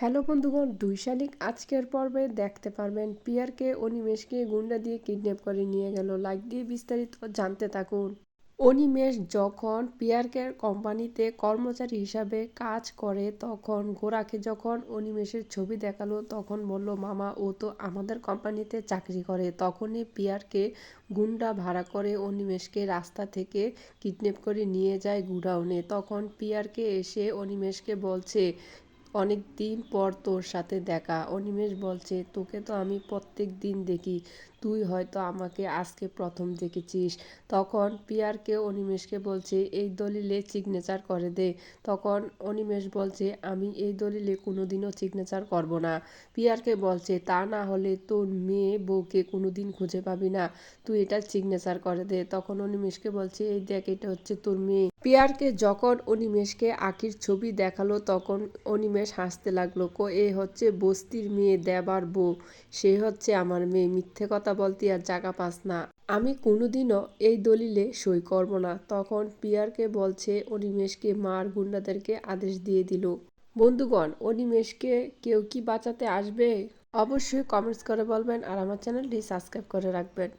Hello বন্ধুগণ, দুই শালিক আজকের পর্বে দেখতে পারবেন পিয়ারকে অনিমেষকে গুন্ডা দিয়ে কিডন্যাপ করে নিয়ে গেল। লাইক দিয়ে বিস্তারিত জানতে থাকুন। অনিমেষ যখন পিয়ারকে কোম্পানিতে কর্মচারী হিসাবে কাজ করে, তখন গোরাকে যখন অনিমেষের ছবি দেখাল, তখন বলল, মামা, ও তো আমাদের কোম্পানিতে চাকরি করে। তখনই পিয়ারকে গুন্ডা ভাড়া করে অনিমেষকে রাস্তা থেকে কিডন্যাপ করে নিয়ে যায় গুডাউনে। তখন পিয়ারকে এসে অনিমেষকে বলছে অনেক দিন পর তোর সাথে দেখা। অনিমেষ বলছে, তোকে তো আমি প্রত্যেক দিন দেখি। তুই হয়তো আমাকে আজকে প্রথম দেখেছিস। তখন পিয়ারকে অনিমেষকে বলছে, এই দলিলে সিগনেচার করে দে। তখন অনিমেষ বলছে, আমি এই দলিলে কোনোদিনও সিগনেচার করব না। পিয়ারকে বলছে, তা না হলে তোর মেয়ে বউকে কোনোদিন খুঁজে পাবি না। তুই এটা সিগনেচার করে দে। তখন অনিমেষকে বলছে, এই দেখ, এটা হচ্ছে তোর মেয়ে। পিয়ারকে যখন অনিমেষকে আখির ছবি দেখাল, তখন অনিমেষ হাসতে লাগল, কো, এ হচ্ছে বস্তির মেয়ে, দেবার বউ। সে হচ্ছে আমার মেয়ে। মিথ্যে কথা বলতে আর জায়গা পাস না। আমি কোনোদিনও এই দলিলে সই করব না। তখন পিয়ারকে বলছে, অনিমেষকে মার গুন্ডাদেরকে আদেশ দিয়ে দিল। বন্ধুগণ, অনিমেষকে কেউ কি বাঁচাতে আসবে? অবশ্যই কমেন্টস করে বলবেন আর আমার চ্যানেলটি সাবস্ক্রাইব করে রাখবেন।